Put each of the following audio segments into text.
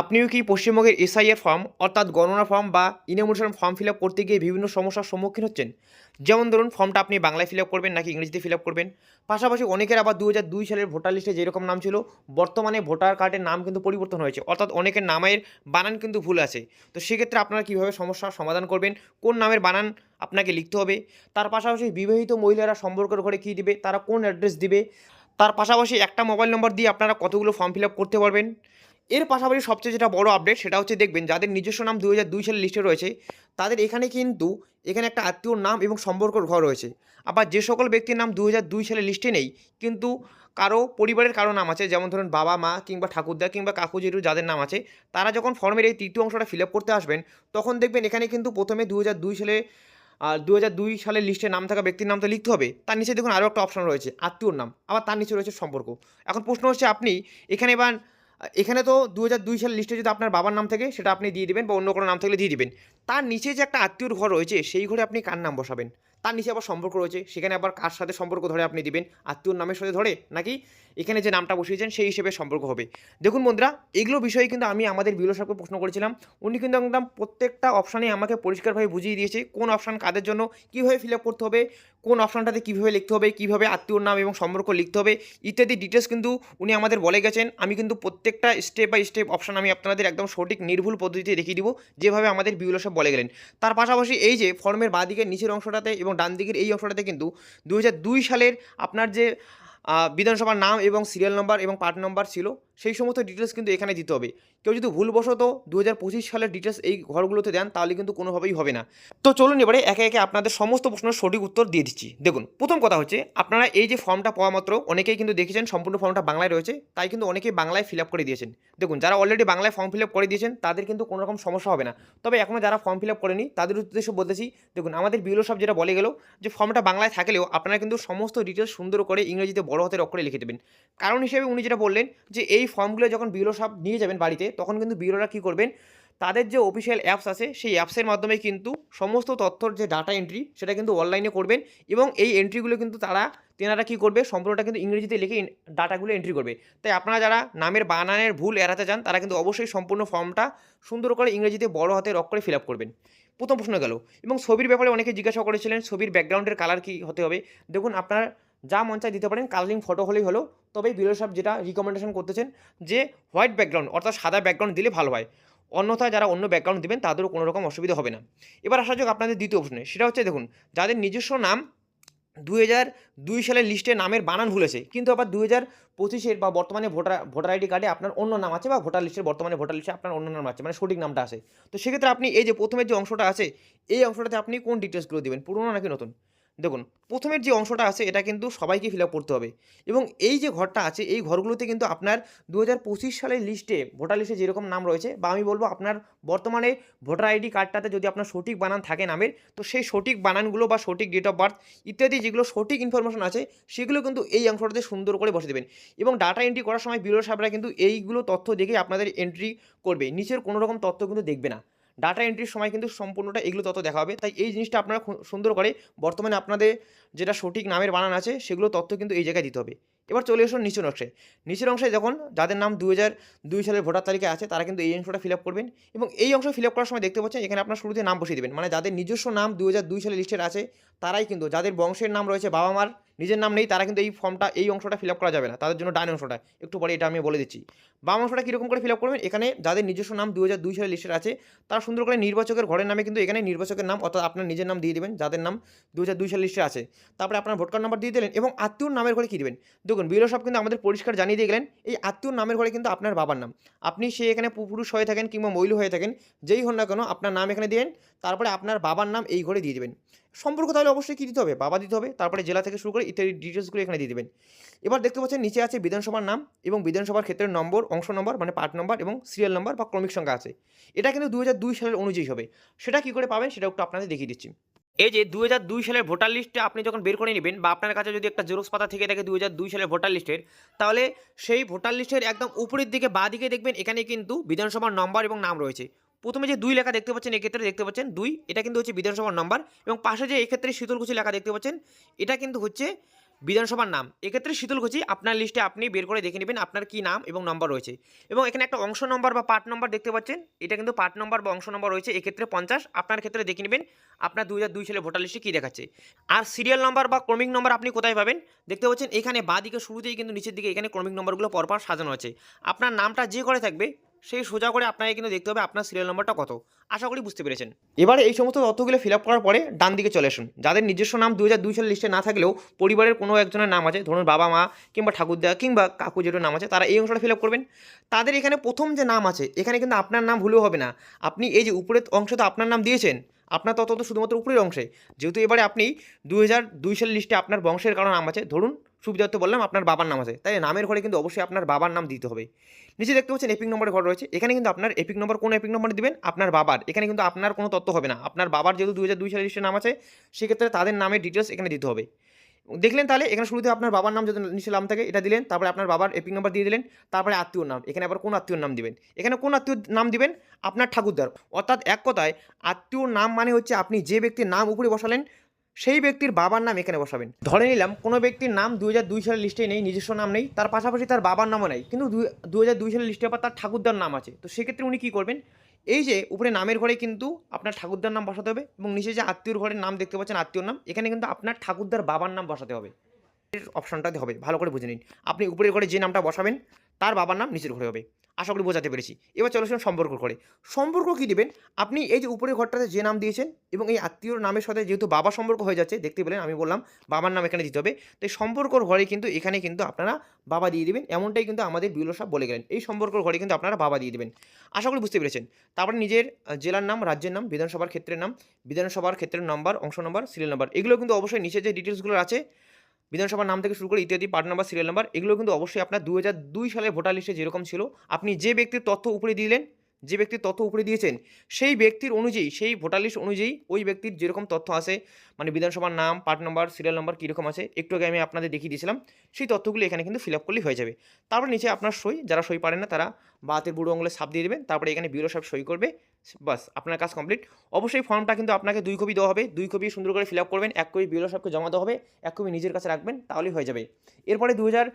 আপনিও কি পশ্চিমবঙ্গের এসআইয়ের ফর্ম, অর্থাৎ গণনা ফর্ম বা ইনোমোশন ফর্ম ফিল করতে গিয়ে বিভিন্ন সমস্যার সম্মুখীন হচ্ছেন? যেমন ধরুন, ফর্মটা আপনি বাংলায় ফিল করবেন নাকি ইংরেজিতে ফিল করবেন? পাশাপাশি অনেকের আবার দু হাজার দুই সালের ভোটার লিস্টে যেরকম নাম ছিল, বর্তমানে ভোটার কার্ডের নাম কিন্তু পরিবর্তন হয়েছে। অর্থাৎ অনেকের নামের বানান কিন্তু ভুল আছে। তো সেক্ষেত্রে আপনারা কীভাবে সমস্যার সমাধান করবেন? কোন নামের বানান আপনাকে লিখতে হবে? তার পাশাপাশি বিবাহিত মহিলারা সম্পর্কের ঘরে কী দিবে? তারা কোন অ্যাড্রেস দিবে? তার পাশাপাশি একটা মোবাইল নম্বর দিয়ে আপনারা কতগুলো ফর্ম ফিল করতে পারবেন? এর পাশাপাশি সবচেয়ে যেটা বড় আপডেট সেটা হচ্ছে দেখবেন যাদের নিজস্ব নাম দু হাজার দুই সালের লিস্টে রয়েছে, তাদের এখানে কিন্তু এখানে একটা আত্মীয়র নাম এবং সম্পর্কর ঘর রয়েছে। আবার যে সকল ব্যক্তির নাম দু হাজার দুই সালের লিস্টে নেই, কিন্তু কারও পরিবারের কারও নাম আছে, যেমন ধরুন বাবা, মা কিংবা ঠাকুরদা কিংবা কাকু জেঠু যাদের নাম আছে, তারা যখন ফর্মের এই তৃতীয় অংশটা ফিল করতে আসবেন, তখন দেখবেন এখানে কিন্তু প্রথমে দু হাজার দুই সালে আর দু দুই সালের লিস্টে নাম থাকা ব্যক্তির নাম তো লিখতে হবে, তার নিচে দেখুন আরও একটা অপশন রয়েছে, আত্মীয়র নাম, আবার তার নিচে রয়েছে সম্পর্ক। এখন প্রশ্ন হচ্ছে আপনি এখানে এবার এখানে তো দু দুই সালের লিস্টে যদি আপনার বাবার নাম থাকে, সেটা আপনি দিয়ে দিবেন বা অন্য কোনো নাম থাকলে দিয়ে দেবেন। তার নিচে যে একটা আত্মীয়র ঘর রয়েছে, সেই ঘরে আপনি কার নাম বসাবেন? তার নিচে আবার সম্পর্ক রয়েছে, সেখানে আবার কার সাথে সম্পর্ক ধরে আপনি দিবেন? আত্মীয়র নামের সাথে ধরে? নাকি এখানে যে নামটা বসিয়েছেন, সেই হিসেবে সম্পর্ক হবে। দেখুন বন্ধুরা, এগুলো বিষয়ে কিন্তু আমি আমাদের বিলো সাহেবকে প্রশ্ন করেছিলাম। উনি কিন্তু একদম প্রত্যেকটা অপশানে আমাকে পরিষ্কারভাবে বুঝিয়ে দিয়েছে, কোন অপশান কাদের জন্য, কীভাবে ফিল আপ করতে হবে কোন অপশানটাতে কীভাবে লিখতে হবে, কীভাবে আত্মীয়র নাম এবং সম্পর্ক লিখতে হবে, ইত্যাদি ডিটেলস কিন্তু উনি আমাদের বলে গেছেন। আমি কিন্তু প্রত্যেকটা স্টেপ বাই স্টেপ অপশান আমি আপনাদের একদম সঠিক নির্ভুল পদ্ধতিতে দেখিয়ে দিব, যেভাবে আমাদের বিউলো সাহেব বলে গেলেন। তার পাশাপাশি এই যে ফর্মের বাঁ দিকের নিচের অংশটাতে এবং ডান দিকের এই অংশটাতে কিন্তু দু হাজার দুই সালের আপনার যে বিধানসভার নাম এবং সিরিয়াল নম্বর এবং পার্ট নম্বর ছিল সেই সমস্ত ডিটেলস কিন্তু এখানে দিতে হবে। কেউ যদি ভুলবশত দু হাজার পঁচিশ সালের ডিটেলস এই ঘরগুলোতে দেন, তাহলে কিন্তু কোনোভাবেই হবে না। তো চলুন এবারে একে একে আপনাদের সমস্ত প্রশ্নের সঠিক উত্তর দিয়ে দিচ্ছি। দেখুন, প্রথম কথা হচ্ছে, আপনারা এই যে ফর্মটা পাওয়া মাত্র, অনেকেই কিন্তু দেখেছেন, সম্পূর্ণ ফর্মটা বাংলায় রয়েছে, তাই কিন্তু অনেকেই বাংলায় ফিল আপ করে দিয়েছেন। দেখুন, যারা অলরেডি বাংলায় ফর্ম ফিল আপ করে দিয়েছেন, তাদের কিন্তু কোনো রকম সমস্যা হবে না। তবে এখনও যারা ফর্ম ফিল আপ করেনি, তাদের উদ্দেশ্যে বলতেছি, দেখুন, আমাদের বিউলো সব যেটা বলে গেল যে ফর্মটা বাংলায় থাকলেও আপনারা কিন্তু সমস্ত ডিটেলস সুন্দর করে ইংরেজিতে বড় হাতের অক্ষরে লিখে দেবেন। কারণ হিসেবে উনি যেটা বললেন যে, এই ফর্মগুলো যখন বিউলো সব নিয়ে যাবেন বাড়িতে, তখন কিন্তু বিউলোরা কী করবেন? তাদের যে অফিসিয়াল অ্যাপস আছে, সেই অ্যাপসের মাধ্যমে কিন্তু সমস্ত তথ্যর যে ডাটা এন্ট্রি সেটা কিন্তু অনলাইনে করবেন এবং এই এন্ট্রিগুলো কিন্তু তারা, তেনারা কী করবে? সম্পূর্ণটা কিন্তু ইংরেজিতে লিখে ডাটাগুলো এন্ট্রি করবে। তাই আপনারা যারা নামের বানানের ভুল এড়াতে চান, তারা কিন্তু অবশ্যই সম্পূর্ণ ফর্মটা সুন্দর করে ইংরেজিতে বড় হাতের অক্ষরে ফিল আপ করবেন। প্রথম প্রশ্ন গেল, এবং ছবির ব্যাপারে অনেকে জিজ্ঞাসা করেছিলেন, ছবির ব্যাকগ্রাউন্ডের কালার কী হতে হবে? দেখুন, আপনার যা মন চায় দিতে পারেন। কালারিং ফটো হলেই হলো। তবে বিরল সাহেব যেটা রিকমেন্ডেশন করতেছেন, যে হোয়াইট ব্যাকগ্রাউন্ড অর্থাৎ সাদা ব্যাকগ্রাউন্ড দিলে ভালো হয়। অন্যথায় যারা অন্য ব্যাকগ্রাউন্ড দেবেন, তাদেরও কোনো রকম অসুবিধা হবে না। এবার আসা যাক আপনাদের দ্বিতীয় প্রশ্নে। সেটা হচ্ছে, দেখুন, যাদের নিজস্ব নাম দুই হাজার দুই সালের লিস্টে নামের বানান ভুলেছে, কিন্তু আবার দুই হাজার পঁচিশের বা বর্তমানে ভোটার ভোটার আইডি কার্ডে আপনার অন্য নাম আছে বা ভোটার লিস্টের বর্তমানে ভোটার লিস্টে আপনার অন্য নাম আছে মানে সঠিক নামটা আছে। তো সেক্ষেত্রে আপনি এই যে প্রথমের যে অংশটা আছে, এই অংশটাতে আপনি কোন ডিটেলসগুলো দেবেন? পুরনো নাকি নতুন? দেখুন, প্রথমের যে অংশটা আছে, এটা কিন্তু সবাইকে ফিল করতে হবে। এবং এই যে ঘরটা আছে, এই ঘরগুলোতে কিন্তু আপনার দু হাজার পঁচিশ সালের লিস্টে ভোটার লিস্টে যেরকম নাম রয়েছে, বা আমি বলব আপনার বর্তমানে ভোটার আইডি কার্ডটাতে যদি আপনার সঠিক বানান থাকে নামের, তো সেই সঠিক বানানগুলো বা সঠিক ডেট অফ বার্থ ইত্যাদি যেগুলো সঠিক ইনফরমেশন আছে, সেগুলো কিন্তু এই অংশটাতে সুন্দর করে বসে দেবেন। এবং ডাটা এন্ট্রি করার সময় বিরোধ সাহেবরা কিন্তু এইগুলো তথ্য দেখে আপনাদের এন্ট্রি করবে। নিচের কোনো রকম তথ্য কিন্তু দেখবে না। ডাটা এন্ট্রির সময় কিন্তু সম্পূর্ণটা এগুলো তত দেখা হবে। তাই এই জিনিসটা আপনারা সুন্দর করে বর্তমানে আপনাদের যেটা সঠিক নামের বানান আছে, সেগুলো তথ্য কিন্তু এই জায়গায় দিতে হবে। এবার চলে আসুন নিচের অংশে। নিচের অংশে যখন যাদের নাম দু দুই সালের ভোটার তালিকায় আছে, তারা কিন্তু এই অংশটা ফিল করবেন এবং এই অংশ ফিল করার সময় দেখতে পাচ্ছেন এখানে আপনার শুরুতে নাম বসিয়ে দেবেন। মানে যাদের নিজস্ব নাম দু সালের লিস্টের আছে, তারাই কিন্তু, যাদের বংশের নাম রয়েছে বাবা মার নিজের নাম নেই, তারা কিন্তু এই ফর্মটা এই অংশটা ফিল করা যাবে না। তাদের জন্য ডান অংশটা। একটু পরে এটা আমি বলে দিচ্ছি। বাম অংশটা কীরকম করে ফিল করবেন? এখানে যাদের নিজস্ব নাম দু সালের লিস্টের আছে, তারা সুন্দর করে নির্বাচকের ঘরের নামে কিন্তু এখানে নির্বাচকের নাম অর্থাৎ আপনার নিজের নাম দিয়ে দেবেন, যাদের নাম দু সালের লিস্টে আছে। তারপরে আপনার ভোট কার্ড নাম্বার দিয়ে দিলেন এবং আত্মীয়র নামের ঘরে কী দেবেন? দেখুন বিরো সব কিন্তু আমাদের পরিষ্কার জানিয়ে দিয়ে গেলেন, এই আত্মীয়র নামের ঘরে কিন্তু আপনার বাবার নাম। আপনি সে এখানে পুরুষ হয়ে থাকেন কিংবা মহিলা হয়ে থাকেন, যেই হন না কেন আপনার নাম এখানে দিলেন তারপরে আপনার বাবার নাম এই ঘরে দিয়ে দেবেন। সম্পর্ক তাহলে অবশ্যই কী দিতে হবে? বাবা দিতে হবে, তারপরে জেলা থেকে শুরু করে ইত্যাদি ডিটেলসগুলো এখানে দিয়ে দেবেন। এবার দেখতে পাচ্ছেন, নিচে আছে বিধানসভার নাম এবং বিধানসভার ক্ষেত্রের নম্বর, অংশ নম্বর মানে পার্ট নম্বর এবং সিরিয়াল নম্বর বা ক্রমিক সংখ্যা আছে। এটা কিন্তু দু সালের অনুযায়ী হবে। সেটা কী করে পাবেন, সেটা একটু আপনাদের দেখিয়ে দিচ্ছি। এই যে দু সালের ভোটার লিস্টে আপনি যখন বের করে নেবেন বা আপনার কাছে যদি একটা জেরক্স পাতা থেকে থাকে দু সালের ভোটার লিস্টের তাহলে সেই ভোটার লিস্টের একদম উপরের দিকে বা দিকে দেখবেন, এখানে কিন্তু বিধানসভার নম্বর এবং নাম রয়েছে। প্রথমে যে দুই লেখা দেখতে পাচ্ছেন, এক্ষেত্রে দেখতে পাচ্ছেন দুই। এটা কিন্তু হচ্ছে বিধানসভার নম্বর এবং পাশে যে এক্ষেত্রে শীতলকুচি লেখা দেখতে পাচ্ছেন, এটা কিন্তু হচ্ছে বিধানসভার নাম। এক্ষেত্রে শীতলকুচি, আপনার লিস্টে আপনি বের করে দেখে নেবেন আপনার কি নাম এবং নম্বর রয়েছে। এবং এখানে একটা অংশ নম্বর বা পার্ট নম্বর দেখতে পাচ্ছেন, এটা কিন্তু পার্ট নম্বর বা অংশ নম্বর রয়েছে, এক্ষেত্রে পঞ্চাশ। আপনার ক্ষেত্রে দেখে নেবেন আপনার দু হাজার দুই সালে ভোটার লিস্টে কী দেখাচ্ছে। আর সিরিয়াল নম্বর বা ক্রমিক নম্বর আপনি কোথায় পাবেন, দেখতে পাচ্ছেন এখানে বাঁ দিকে শুরুতেই কিন্তু নিচের দিকে এখানে ক্রমিক নম্বরগুলো পরপর সাজানো আছে। আপনার নামটা যে করে থাকবে সেই সোজা করে আপনাকে কিন্তু দেখতে হবে আপনার সিরিয়াল নম্বরটা কত। আশা করি বুঝতে পেরেছেন। এবারে এই সমস্ত তথ্যগুলো ফিল আপ করার পরে ডান দিকে চলে আসুন। যাদের নিজস্ব নাম দু হাজার দুই সালের লিস্টে না থাকলেও পরিবারের কোনো একজনের নাম আছে, ধরুন বাবা মা কিংবা ঠাকুরদা কিংবা কাকু যেটার নাম আছে, তারা এই অংশটা ফিল আপ করবেন। তাদের এখানে প্রথম যে নাম আছে, এখানে কিন্তু আপনার নাম ভুলেও হবে না। আপনি এই যে উপরের অংশে তো আপনার নাম দিয়েছেন, আপনার তত তো শুধুমাত্র উপরের অংশে। যেহেতু এবারে আপনি দু হাজার দুই সালের লিস্টে আপনার বংশের কারণ নাম আছে, ধরুন সুবিধার্থ বললাম, আপনার বাবার নাম আছে। তাই নামের ঘরে কিন্তু অবশ্যই আপনার বাবার নাম দিতে হবে। নিচে দেখতে পাচ্ছেন এপিক নম্বরের ঘর রয়েছে। এখানে কিন্তু আপনার এপিক নম্বর কোন এপিক নম্বর দিবেন? আপনার বাবার। এখানে কিন্তু আপনার কোনো তথ্য হবে না। আপনার বাবার যেহেতু দু হাজার দুই সালের নাম আছে, সেক্ষেত্রে তাদের নামের ডিটেলস এখানে দিতে হবে। দেখলেন তাহলে, এখানে শুরুতে আপনার বাবার নাম যদি নিচে নাম থাকে, এটা দিলেন, তারপরে আপনার বাবার এপিক নাম্বার দিয়ে দিলেন, তারপরে আত্মীয়র নাম। এখানে আবার কোন আত্মীয়র নাম দিবেন? এখানে কোন আত্মীয় নাম দিবেন? আপনার ঠাকুরদার। অর্থাৎ এক কথায়, আত্মীয়র নাম মানে হচ্ছে আপনি যে ব্যক্তির নাম উপরে বসালেন সেই ব্যক্তির বাবার নাম এখানে বসাবেন। ধরে নিলাম, কোনো ব্যক্তির নাম দু হাজার দুই সালের লিস্টে নেই, নিজস্ব নাম নেই, তার পাশাপাশি তার বাবার নামও নেই, কিন্তু দু হাজার দুই সালের লিস্টে আবার তার ঠাকুরদার নাম আছে। তো সেক্ষেত্রে উনি কী করবেন? এই যে উপরে নামের ঘরে কিন্তু আপনার ঠাকুরদার নাম বসাতে হবে এবং নিচে যে আত্মীয়র ঘরের নাম দেখতে পাচ্ছেন আত্মীয়র নাম, এখানে কিন্তু আপনার ঠাকুরদার বাবার নাম বসাতে হবে। অপশনটাতে হবে, ভালো করে বুঝে নিন। আপনি উপরের ঘরে যে নামটা বসাবেন, তার বাবার নাম নিচের ঘরে হবে। আশা করি বোঝাতে পেরেছি। এবার চলে আসুন সম্পর্ক করে সম্পর্ক কী দেবেন? আপনি এই যে উপরের ঘরটাতে যে নাম দিয়েছেন এবং এই আত্মীয়র নামের সাথে যেহেতু বাবা সম্পর্ক হয়ে যাচ্ছে, দেখতে পেলেন, আমি বললাম বাবার নাম এখানে দিতে হবে। তো এই সম্পর্কর ঘরে কিন্তু এখানে কিন্তু আপনারা বাবা দিয়ে দিবেন, এমনটাই কিন্তু আমাদের বিউলো সাহেব বলে গেলেন। এই সম্পর্কর ঘরে কিন্তু আপনারা বাবা দিয়ে দেবেন। আশা করি বুঝতে পেরেছেন। তারপরে নিজের জেলার নাম, রাজ্যের নাম, বিধানসভার ক্ষেত্রের নাম, বিধানসভার ক্ষেত্রের নম্বর, অংশ নম্বর, সিরিয়াল নাম্বার, এগুলো কিন্তু অবশ্যই নিচে যে ডিটেলসগুলো আছে বিধানসভার নাম থেকে শুরু করে ইত্যাদি, পার্ট নাম্বার সিরিয়াল নাম্বার এগুলো কিন্তু অবশ্যই আপনার দু হাজার দুই সালে ভোটার লিস্টে যেরকম ছিল। আপনি যে ব্যক্তির তথ্য উপরে দিলেন, যে ব্যক্তির তথ্য উপরে দিয়েছেন, সেই ব্যক্তির অনুযায়ী, সেই ভোটার লিস্ট অনুযায়ী ওই ব্যক্তির যেরকম তথ্য আছে মানে বিধানসভার নাম, পার্ট নাম্বার সিরিয়াল নাম্বার কীরকম আছে, একটু আগে আমি আপনাদের দেখিয়ে দিয়েছিলাম, সেই তথ্যগুলি এখানে কিন্তু ফিল আপ করলেই হয়ে যাবে। তারপর নিচে আপনার সই, যারা সই পারেন না তারা বাতের বুড়ো আঙুলে ছাপ দিয়ে দেবেন, তারপরে এখানে বিউরো সাহেব সই করবে বাস, আপনার কাজ কমপ্লিট। অবশ্যই ফর্মটা কিন্তু আপনাকে দুই কপি দেওয়া হবে। দুই কপি সুন্দর করে ফিল আপ করবেন, এক কপি বিএলও সাহেবকে জমা দেওয়া হবে, এক কপি নিজের কাছে রাখবেন, তাহলেই হয়ে যাবে। এরপরে দু হাজার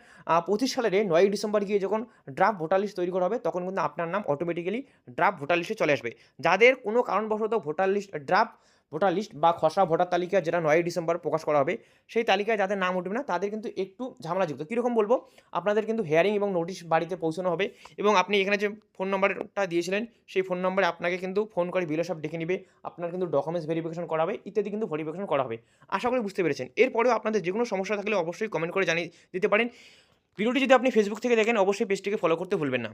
পঁচিশ সালের নয়ই ডিসেম্বর গিয়ে যখন ড্রাফট ভোটার লিস্ট তৈরি করা হবে, তখন কিন্তু আপনার নাম অটোমেটিক্যালি ড্রাফট ভোটার লিস্টে চলে আসবে। যাদের কোনো কারণবশত voter list draft voter list বা খসড়া ভোটার তালিকা যেটা নয়ই ডিসেম্বর প্রকাশ করা হবে, সেই তালিকায় যাদের নাম উঠবে না, তাদের কিন্তু একটু ঝামেলাযুক্ত। কীরকম বলব? আপনাদের কিন্তু হেয়ারিং এবং নোটিশ বাড়িতে পৌঁছানো হবে এবং আপনি এখানে যে ফোন নাম্বারটা দিয়েছিলেন, সেই ফোন নম্বরে আপনাকে কিন্তু ফোন করে বিলো সব ডেকে নেবে, আপনার কিন্তু ডকুমেন্টস ভেরিফিকেশন করা হবে, ইত্যাদি কিন্তু ভেরিফিকেশন করা হবে। আশা করি বুঝতে পেরেছেন। এরপরেও আপনাদের যে কোনো সমস্যা থাকলে অবশ্যই কমেন্ট করে জানিয়ে দিতে পারেন। ভিডিওটি যদি আপনি ফেসবুক থেকে দেখেন, অবশ্যই পেজটিকে ফলো করতে ভুলবেন না।